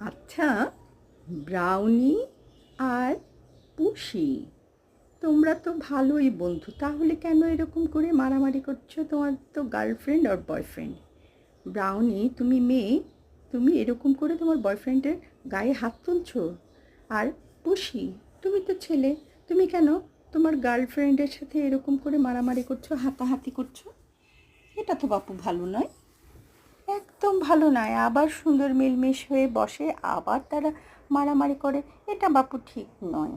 আচ্ছা ব্রাউনি আর পুষি তোমরা তো ভালোই বন্ধু, তাহলে কেন এরকম করে মারামারি করছ? তোমার তো গার্লফ্রেন্ড আর বয়ফ্রেন্ড ব্রাউনি তুমি মেয়ে, তুমি এরকম করে তোমার বয়ফ্রেন্ডের গায়ে হাত তুলছো। আর পুষি তুমি তো ছেলে, তুমি কেন তোমার গার্লফ্রেন্ডের সাথে এরকম করে মারামারি করছ, হাতাহাতি করছ? এটা তো বাপু ভালো নয়। একদম ভালো নয়। আবার সুন্দর মিলমিশ হয়ে বসে আবার তারা মারামারি করে। এটা বাপু ঠিক নয়।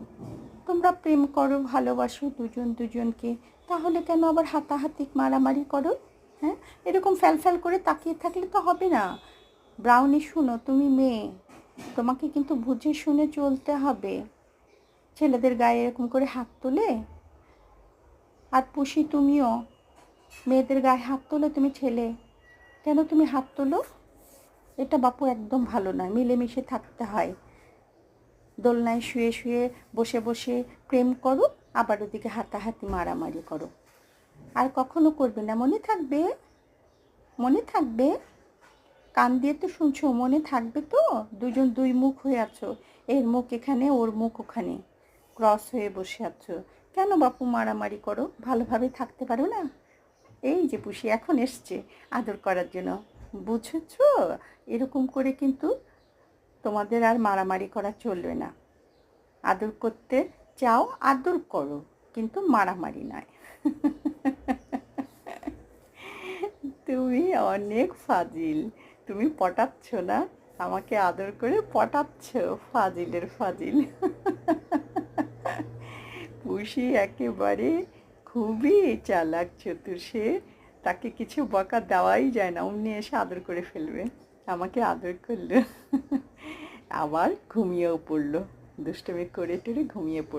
তোমরা প্রেম করো, ভালোবাসো দুজন দুজনকে। তাহলে কেন আবার হাতাহাতি মারামারি করো? হ্যাঁ? এরকম ফ্যাল ফ্যাল করে তাকিয়ে থাকলে তো হবে না। ব্রাউনি, শুনো, তুমি মেয়ে। তোমাকে কিন্তু বুঝে শুনে চলতে হবে। ছেলেদের গায়ে এরকম করে হাত তোলে? আর পুষি তুমিও। মেয়েদের গায়ে হাত তোলে তুমি ছেলে। কেন তুমি হাত তোলো? এটা বাপু একদম ভালো নয়। মিলেমিশে থাকতে হয়। দোলনায় শুয়ে শুয়ে বসে বসে প্রেম করো, আবার ওদিকে হাতাহাতি মারামারি করো। আর কখনো করবে না। মনে থাকবে? মনে থাকবে? কান দিয়ে তো শুনছো, মনে থাকবে তো? দুজন দুই মুখ হয়ে আছো। এর মুখ এখানে, ওর মুখ ওখানে। ক্রস হয়ে বসে আছো। কেন বাপু মারামারি করো? ভালোভাবে থাকতে পারো না? এই যে পুষি, এখন এসছে আদর করার জন্য। বুঝেছ? এরকম করে কিন্তু তোমাদের আর মারামারি করা চলবে না। আদর করতে চাও, আদর করো, কিন্তু মারামারি নয়। তুমি অনেক ফাজিল। তুমি পটাচ্ছ না? আমাকে আদর করে পটাচ্ছ? ফাজিলের ফাজিল। পুষি একেবারে খুবই চালাক চতুর সে তাকে কিছু বকা দেওয়াই যায় না অমনি এসে আদর করে ফেলবে। আমাকে আদর করল। আবার ঘুমিয়েও পড়ল। দুষ্টমি করে টুরে ঘুমিয়ে পড়ল।